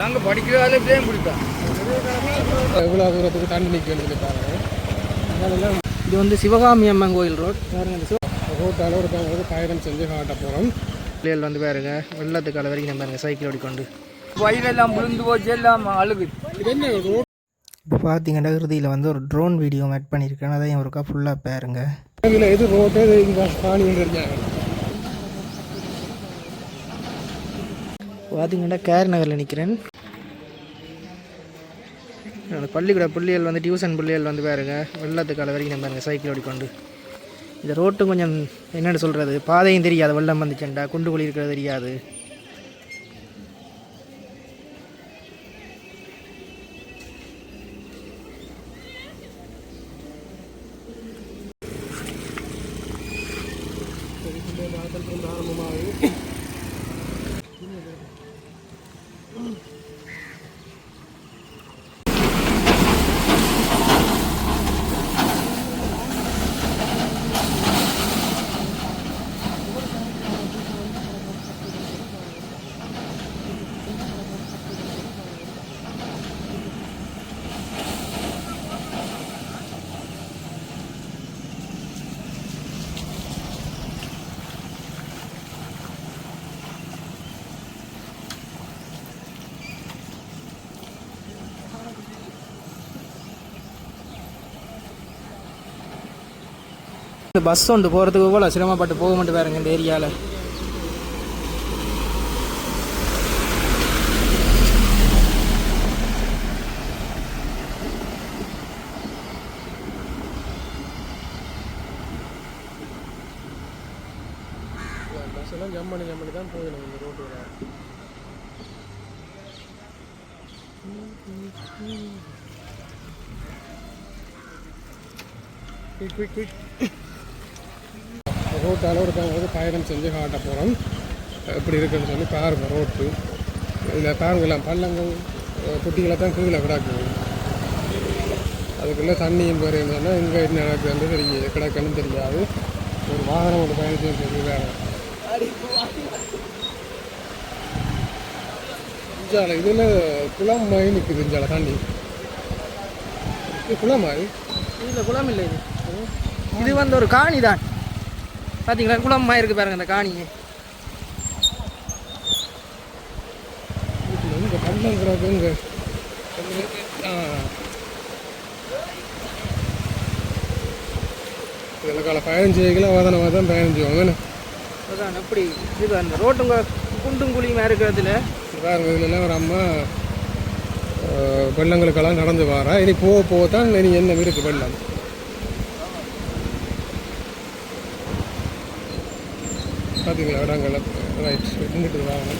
நாங்கள் படிக்கிறதால இப்படியே பிடிப்பேன். எவ்வளோ தூரத்துக்கு தண்ணி பாருங்க. அதனால இது வந்து சிவகாமி அம்மன் கோயில் ரோட். பாருங்க ரோட்டால் ஒரு பயணம் செஞ்சு காட்ட போகிறோம் பிள்ளைகள் வந்து பாருங்க வெள்ளத்துக்கு அளவு வரைக்கும் நம்ம பாருங்க சைக்கிள் ஓடிக்கொண்டு. வயலெல்லாம் விழுந்து போச்சு எல்லாம் அழுகு இது என்ன ரோட்? இப்போ பார்த்தீங்கன்னா இறுதியில் வந்து ஒரு ட்ரோன் வீடியோ மேட் பண்ணியிருக்கேன். அதையும் ஒருக்கா ஃபுல்லாக பாருங்க. இதில் எது ரோட்டு இந்த காணி இருக்காங்க. பார்த்தீங்கன்னா கேர் நகரில் நிற்கிறேன் அந்த பள்ளிக்கூட பிள்ளைகள் வந்து டியூஷன் பிள்ளைகள் வந்து பாருங்க வெள்ளத்து அளவு வரைக்கும் நம்ம பாருங்கள் சைக்கிள் ஓடிக்கொண்டு. இந்த ரோட்டும் கொஞ்சம் என்னென்னு சொல்கிறது பாதையும் தெரியாது வெள்ளம் வந்துச்சுண்டா குண்டு குழி இருக்கிறது தெரியாது. இந்த பஸ் ஒன்று போகிறதுக்கு போல சிரமப்பட்டு போக மாட்டு பாருங்க இந்த ஏரியாவில் பஸ்ஸெல்லாம் ஜம் பண்ணி ஜம் பண்ணி தான் போயிடும் இந்த ரோட்டில் குயிக் குயிக் குயிக் ரோட்டு ஒரு வந்து பயணம் செஞ்சு காட்ட போகிறோம் எப்படி இருக்குன்னு சொல்லி பாருங்க ரோட்டு. இதில் பாருங்க பள்ளங்கள் குட்டிகளை தான் கீழே கிடக்குது. அதுக்குள்ளே தண்ணியும் போகிறீங்கன்னா இங்கே என்ன நடக்குதுன்னு தெரியும் கிடக்குன்னு தெரியாது. ஒரு வாகனம் ஒரு பயணத்தையும் சொல்லி இதில் குளம் மாதிரி நிற்குது இஞ்சால தண்ணி. இது குளம் மாதிரி இதில் குளம் இல்லை இது. இது வந்து ஒரு காணி தான் பார்த்தீங்களா குளமாக இருக்கு பாருங்க இந்த காணி. இங்கே கிடக்கு இங்கே இதில் கால பதினஞ்சு கிலோ வதனமாக தான் பதினஞ்சு அதான் எப்படி இது அந்த ரோட்டுங்க குண்டும் குழியுமா இருக்கிறதுல? பாருங்க இதுலலாம் ஒரு அம்மா வெள்ளங்களுக்கெல்லாம் நடந்து வரா. இனி போக போக தான் இனி என்ன இருக்கு வெள்ளம். பார்த்தீங்களா இடங்கள் ரைட் இங்கிட்டு வாங்க.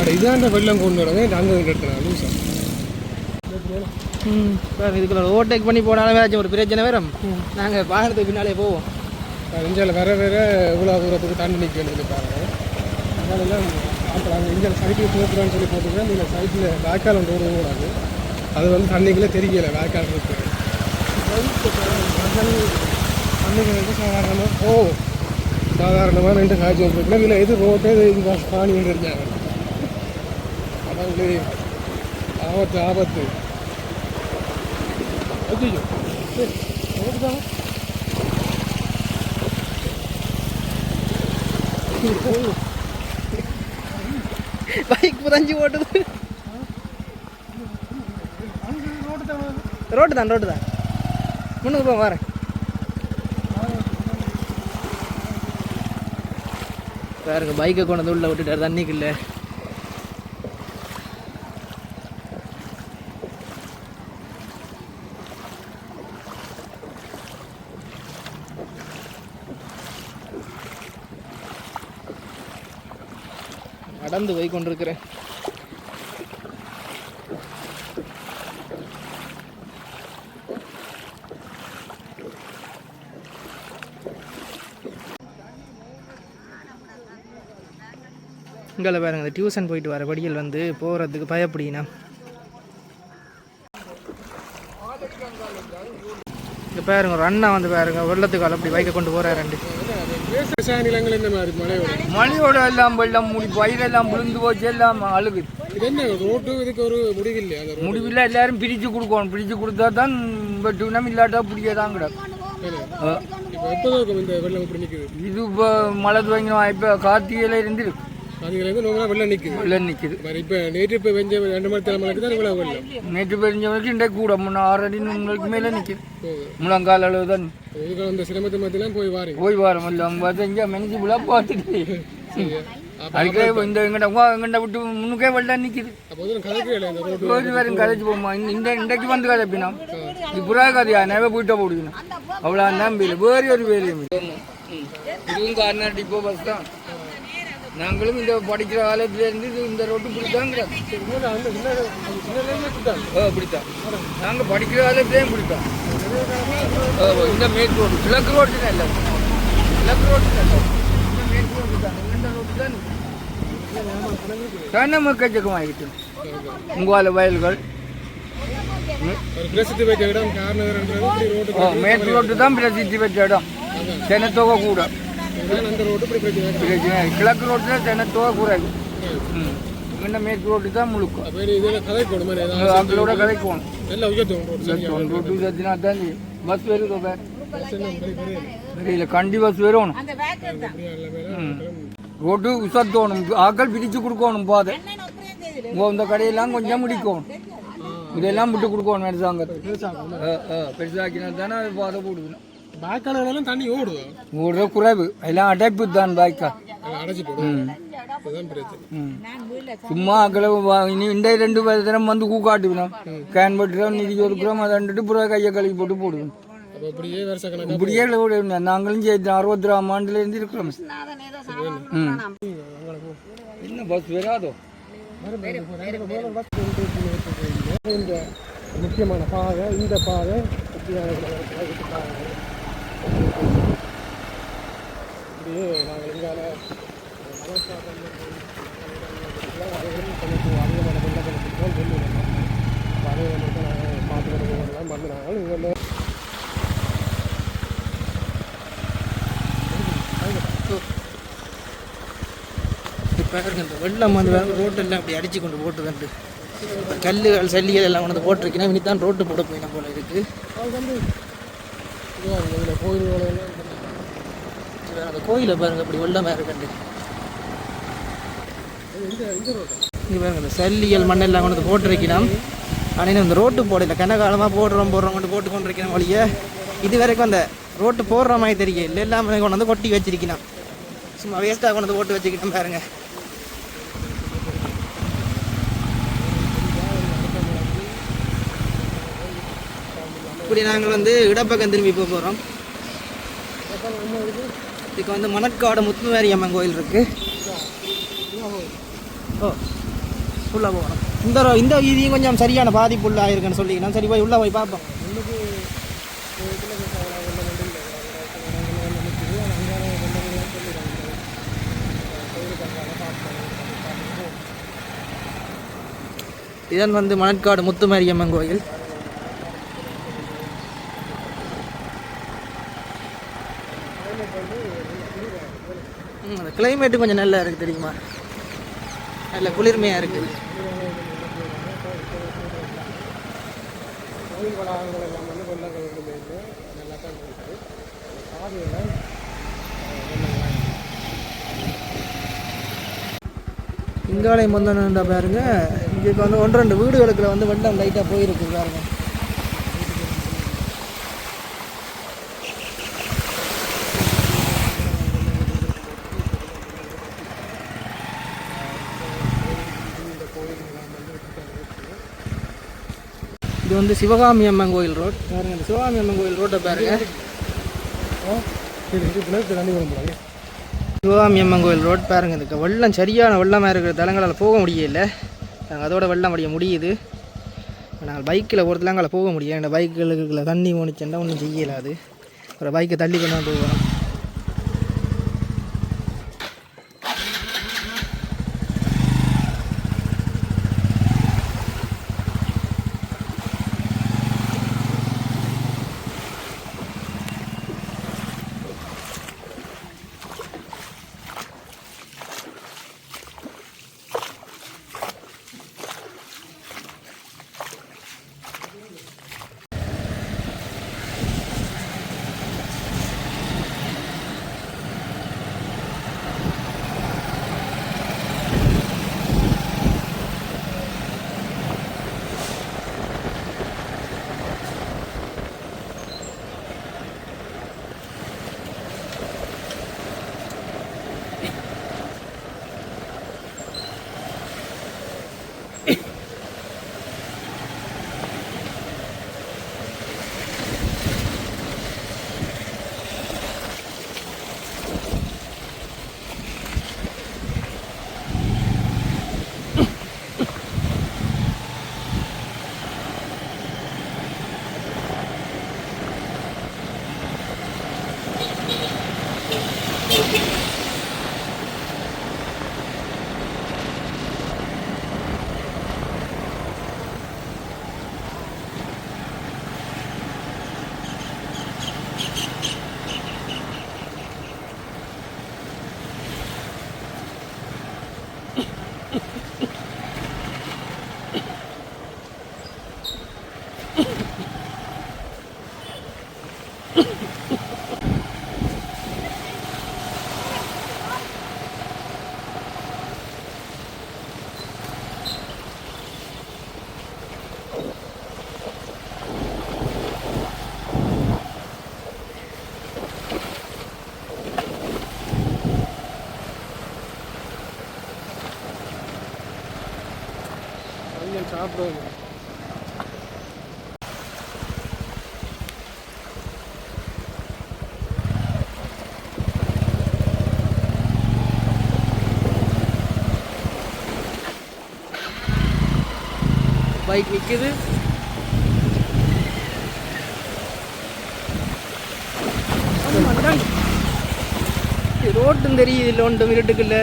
அட இதாண்ட வெள்ளம் கொண்டு வரங்க அங்கே எடுத்துனா லூசா. ம் சார் இதுக்குள்ள ஓவர்டேக் பண்ணி போனாலும் ஏதாச்சும் ஒரு பிரச்சனை வரும். நாங்கள் வாகனத்துக்கு பின்னாலே போவோம். இந்தியாவில் வேற வேற எவ்வளோ தூரத்துக்கு தண்ணி நிற்கணும்னு சொல்லி பாருங்க. அதனால அப்புறம் அங்கே இந்தியாவில் சைக்கிள் போக்குறான்னு சொல்லி போட்டுக்கிறேன் நீங்கள் சைக்கிள் வேக்கால் ஒன்று ஓடுவோம் கூடாது. அது வந்து தண்ணிக்குள்ளே தெரியல வேக்கால் இருக்கு. வந்து சாதாரணமாக போகும் சாதாரணமாக ரெண்டு காய்ச்சி வந்துருக்குன்னா இதில் எது ரோட்டே இது பாணி இருந்தாங்க அதாவது ஆபத்து ஆபத்து ஐயோ பைக் புதஞ்சு ஓட்டுது ரோட்டு தான் ரோட்டு தான். முன்னுக்கு போ வரேன். பாருங்க பைக்கை கொண்டு வந்து உள்ள விட்டுட்டார் தண்ணிக்குள்ள நடந்து போய் கொண்டிருக்கிறேன். இங்கே பாருங்க இந்த டியூஷன் போயிட்டு வர படிகள் வந்து போகிறதுக்கு பயப்படினா. இங்கே பாருங்க ஒரு அண்ணா வந்து பாருங்க வெள்ளத்துக்கால அப்படி பைக்கை கொண்டு போகிறாரு ரெண்டு நிலங்கள் இந்த மாதிரி மழையோட மழையோட எல்லாம் வெள்ளம் முடி பயிரெல்லாம் விழுந்து போச்சு எல்லாம் அழுகுது. ரோட்டு இதுக்கு ஒரு எல்லாரும் பிரித்து கொடுக்கணும். பிரித்து கொடுத்தா தான் வெட்டுவினம் இல்லாட்டா பிடிக்க தான் கிடக்கும் இது இப்போ மழை துவங்கினோம் இப்போ கார்த்திகையில இருந்து இருக்கு அதுலேருந்து ரொம்ப வெள்ளம் நிற்குது வெள்ளம் நிற்குது இப்போ நேற்று இப்போ வெஞ்ச ரெண்டு மணி தலைமுறைக்கு தான் இவ்வளோ வெள்ளம் நேற்று பெரிஞ்ச வரைக்கும் இன்றைக்கு கூட முன்ன ஆறு அடி உங்களுக்கு மேலே நிற்குது முழங்கால் அளவு தான் இதுக்கு அந்த சிரமத்தை மத்தியெல்லாம் போய் வாரீங்க போய் வரோம் இல்லை பார்த்தா இங்கே மெனிச்சு விழா பார்த்துட்டு. அதுக்கே இந்த எங்கிட்ட எங்கிட்ட விட்டு முன்னுக்கே வெள்ளம் நிற்கிது அப்போ வந்து கதைக்கல இந்த ரோடு ரோடு வரையும் கதைச்சு போமா? இந்த- இந்த இன்றைக்கு வந்து கதை பின்னா இது புறா கதையா? நேவே போயிட்ட போடுதுண்ணா அவ்வளோ நம்பியில். வேறு ஒரு வேலையும். இதுவும் கார்னர் டிப்போ பஸ் தான். நாங்களும் இந்த படிக்கிற காலத்துல இருந்து இது இந்த ரோட்டு பிடித்தாங்க அந்த சின்ன அந்த சின்னலேருந்து சுத்தாங்க ஓ பிடித்தான். நாங்கள் படிக்கிற காலத்துலேயும் பிடித்தான். ஓ இந்த மேற்கு ரோடு கிழக்கு ரோடு தான் இல்லை. கிழக்கு ரோடு தான் இல்லை. இந்த மேற்கு ரோடு தான். இந்த ரோடு தான். கண்ணம் எக்கச்சக்கமாகிட்டு உங்களால் வயல்கள். பிரசித்தி பெற்ற இடம் மேற்கு ரோட்டு தான் பிரசித்தி பெற்ற இடம். செனத்தொகை கூட. இல்லை. கிழக்கு ரோட்டில் செனத்தொகை குறைவு ம் இங்கே மேற்கு ரோட்டு தான் முழுக்கும் அவங்களோட கதைக்கு போகணும். ரோடு ரோட்டு சத்தினா தான். பஸ் வருதோ தெரியல கண்டி பஸ் வரணும் எல்லாமே ரோட்டு உசத்தோணும் ஆக்கள் பிரித்து கொடுக்கணும் பாதை. இந்த கடையெல்லாம் கொஞ்சம் முடிக்கணும். இதெல்லாம் விட்டு கொடுக்கணும் அரசாங்கத்துக்கு பெருசாக்கினா தானே அது பாதை போடுது பாய்க்காலம் தண்ணி ஓடுதோ? ஒரு குறைவு. எல்லாம் அடைப்பு தான் பாய்க்கா அது அடைச்சி. சும்மா இனி இந்த ரெண்டு தினம் வந்து கூக்காட்டுவினோம் கேன் போட்டுறோம் நிதி கொடுக்குறோம் அதை அண்டுட்டு புற கையை கழுவி போட்டு போடுவோம். இப்படியே நாங்களும் அறுபத்தி ஆண்டுல இருந்து இருக்கிறோம். என்ன பஸ் வராதோ? முக்கியமான பாதை இந்த பாதை. இப்படியே நாங்கள் எங்கால அதிகமான வெள்ளப்பெருக்கெல்லாம் சொல்லுவோம் அதே மட்டும் நாங்கள் பார்த்துக்கிட்டு போகலாம் வந்து நாங்கள் இங்கே இப்போ இந்த வெள்ளம் வந்து ரோட்டெல்லாம் அப்படி அடிச்சு கொண்டு போட்டு வந்து கல்லுகள் சல்லிகள் எல்லாம் கொண்டு வந்து போட்டிருக்கேன் இனி தான் ரோட்டு போட போயின போல இருக்கு இதில் கோயில் சரி, அந்த கோயிலை பாருங்க இப்படி வெள்ளமாக இருக்கண்டு இங்கே பாருங்க இந்த சல்லிகள் மண்ணெல்லாம் கொண்டு வந்து ஆனால் இந்த ரோட்டு போடல கனகாலமாக போடுறோம் போடுறோம் கொண்டு போட்டு கொண்டு இருக்கிறோம் வழிய இது வரைக்கும் அந்த ரோட்டு போடுற மாதிரி தெரியல இல்லை எல்லாமே கொண்டு வந்து கொட்டி வச்சிருக்கிறான் சும்மா வேஸ்ட்டாக கொண்டு வந்து போட்டு வச்சுக்கிட்டோம் பாருங்கள் இப்படி நாங்கள் வந்து இடப்பக்கம் திரும்பி போக போகிறோம் இதுக்கு வந்து மணக்காடு முத்துமாரி அம்மன் கோயில் இருக்குது ஓ உள்ளே போகிறோம் இந்த ரோ- இந்த வீதியும் கொஞ்சம் சரியான பாதிப்பு உள்ளாயிருக்குன்னு சொல்லிக்கலாம் சரி போய் உள்ளே போய் பார்ப்போம். இதன் வந்து மணற்காடு முத்துமாரியம்மன் கோயில். கிளைமேட்டு கொஞ்சம் நல்லா இருக்குது தெரியுமா? நல்ல குளிர்மையாக இருக்குது கோயில் வளாகங்கள் எல்லாம் வந்து நல்லா தான் இருக்குது பாதையெல்லாம் இங்காலை பாருங்க. இங்கே வந்து ஒன்று ரெண்டு வீடுகளுக்குள்ள வந்து வெள்ளம் லைட்டாக போயிருக்கு பாருங்க. வந்து சிவகாமி அம்மன் கோயில் ரோட். பாருங்க இந்த சிவகாமி அம்மன் கோயில் ரோட்டை பாருங்க. தண்ணி சிவகாமி அம்மன் கோயில் ரோட் பாருங்க இதுக்கு வெள்ளம் சரியான வெள்ளமாக இருக்கிற தலங்களால் போக முடியல. நாங்கள் அதோட வெள்ளம் அடைய முடியுது. நாங்கள் பைக்கில் ஒருத்தலாங்கால போக முடியும் இந்த பைக்குகளுக்குள்ள தண்ணி முடிச்சுன்னா ஒன்றும் செய்யலாது ஒரு பைக்கை தள்ளி கொண்டு தான் பைக் நிற்குது ரோட்டும் தெரியுது இல்லை ஒன்றும் இருட்டுக்குள்ள.